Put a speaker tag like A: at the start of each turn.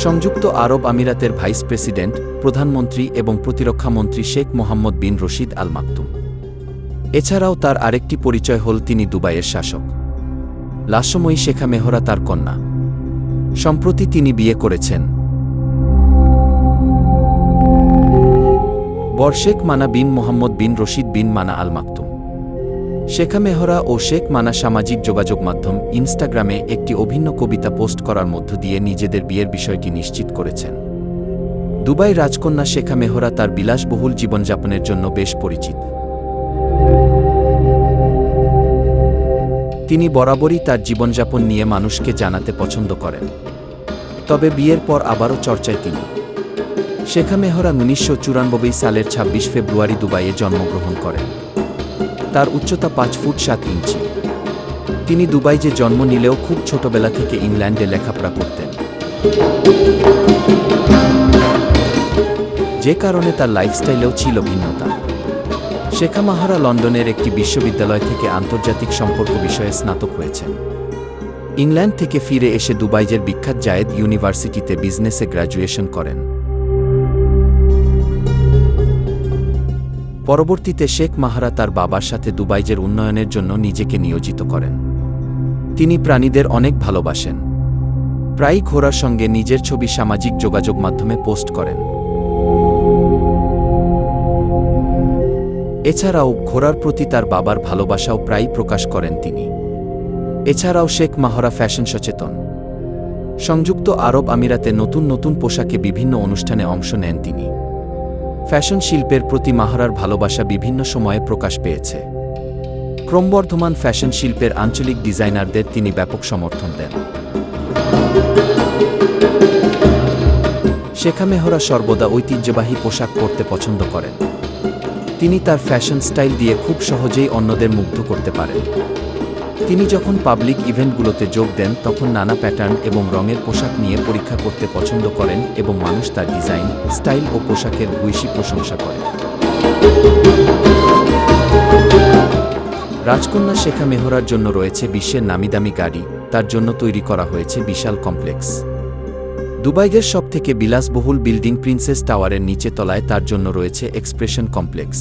A: সংযুক্ত আরব আমিরাতের vice president, প্রধানমন্ত্রী এবং প্রতিরক্ষামন্ত্রী শেখ মোহাম্মদ বিন রশিদ আল মাকতুম এছাড়াও তার আরেকটি পরিচয় হল তিনি দুবাইয়ের শাসক। লাস্যময়ী শেখা মেহরা তার কন্যা। সম্প্রতি তিনি বিয়ে করেছেন। বর শেখ মানা বিন মোহাম্মদ বিন রশিদ বিন মানা আল মাকতুম শেখা মেহরা ও শেখ মানা সামাজিক যোগাযোগ মাধ্যম ইনস্টাগ্রামে একটি অভিন্ন কবিতা পোস্ট করার মধ্য দিয়ে নিজেদের বিয়ের বিষয়টি নিশ্চিত করেছেন। দুবাই রাজকন্যা শেখা মেহরা তার বিলাসবহুল জীবনযাপনের জন্য বেশ পরিচিত। তিনি বরাবরই তার জীবনযাপন নিয়ে মানুষকে জানাতে পছন্দ করেন। তবে বিয়ের পর আবারও চর্চায় তিনি। শেখা মেহরা উনিশশো চুরানব্বই সালের ২৬ ফেব্রুয়ারি দুবাইয়ে জন্মগ্রহণ করেন। তার উচ্চতা পাঁচ ফুট সাত ইঞ্চি। তিনি দুবাই যে জন্ম নিলেও খুব ছোটবেলা থেকে ইংল্যান্ডে লেখাপড়া করতেন। যে কারণে তার লাইফস্টাইলেও ছিল ভিন্নতা। শেখা মাহারা লন্ডনের একটি বিশ্ববিদ্যালয় থেকে আন্তর্জাতিক সম্পর্ক বিষয়ে স্নাতক হয়েছেন। ইংল্যান্ড থেকে ফিরে এসে দুবাইজের বিখ্যাত জায়েদ ইউনিভার্সিটিতে বিজনেসে গ্র্যাজুয়েশন করেন। পরবর্তীতে শেখ মাহারা তার বাবার সাথে দুবাইজের উন্নয়নের জন্য নিজেকে নিয়োজিত করেন। তিনি প্রাণীদের অনেক ভালোবাসেন। প্রায়ই ঘোড়ার সঙ্গে নিজের ছবি সামাজিক যোগাযোগ মাধ্যমে পোস্ট করেন। এছাড়াও ঘোড়ার প্রতি তার বাবার ভালোবাসাও প্রায়ই প্রকাশ করেন তিনি। এছাড়াও শেখ মাহরা ফ্যাশন সচেতন। সংযুক্ত আরব আমিরাতে নতুন নতুন পোশাকে বিভিন্ন অনুষ্ঠানে অংশ নেন তিনি। ফ্যাশন শিল্পের প্রতি মাহারার ভালোবাসা বিভিন্ন সময়ে প্রকাশ পেয়েছে। ক্রমবর্ধমান ফ্যাশন শিল্পের আঞ্চলিক ডিজাইনারদের তিনি ব্যাপক সমর্থন দেন। শেখা মেহরা সর্বদা ঐতিহ্যবাহী পোশাক পরতে পছন্দ করেন। তিনি তার ফ্যাশন স্টাইল দিয়ে খুব সহজেই অন্যদের মুগ্ধ করতে পারেন। তিনি যখন পাবলিক ইভেন্টগুলোতে যোগ দেন, তখন নানা প্যাটার্ন এবং রঙের পোশাক নিয়ে পরীক্ষা করতে পছন্দ করেন এবং মানুষ তার ডিজাইন স্টাইল ও পোশাকের ভূয়সী প্রশংসা করে। রাজকন্যা শেখা মেহরার জন্য রয়েছে বিশ্বের নামিদামি গাড়ি। তার জন্য তৈরি করা হয়েছে বিশাল কমপ্লেক্স দুবাইয়ের সবথেকে বিলাসবহুল বিল্ডিং প্রিন্সেস টাওয়ারের নিচে তলায় তার জন্য রয়েছে এক্সপ্রেশন কমপ্লেক্স